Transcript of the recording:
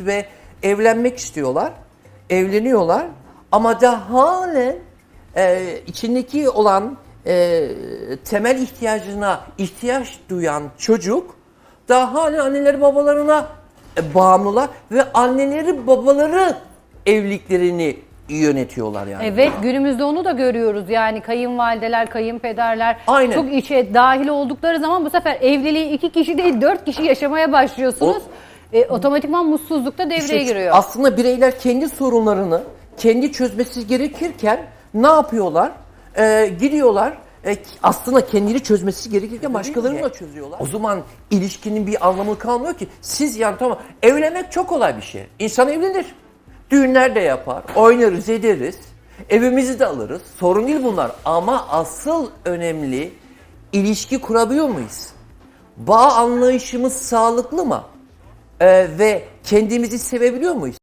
ve evlenmek istiyorlar. Evleniyorlar ama da halen e, içindeki olan e, temel ihtiyacına ihtiyaç duyan çocuk daha halen anneleri babalarına e, bağımlılar ve anneleri babaları evliliklerini yönetiyorlar yani. Evet günümüzde onu da görüyoruz yani kayınvalideler, kayınpederler Aynen. çok içe dahil oldukları zaman bu sefer evliliği iki kişi değil dört kişi yaşamaya başlıyorsunuz. E, otomatikman mutsuzluk da devreye İşte giriyor. Aslında bireyler kendi sorunlarını kendi çözmesi gerekirken ne yapıyorlar? Ee, gidiyorlar e, aslında kendini çözmesi gerekirken başkalarını da çözüyorlar. O zaman ilişkinin bir anlamı kalmıyor ki. Siz yani tamam evlenmek çok kolay bir şey. İnsan evlenir. Düğünler de yapar. Oynarız ederiz. Evimizi de alırız. Sorun değil bunlar. Ama asıl önemli ilişki kurabiliyor muyuz? Bağ anlayışımız sağlıklı mı? Ee, ve kendimizi sevebiliyor muyuz?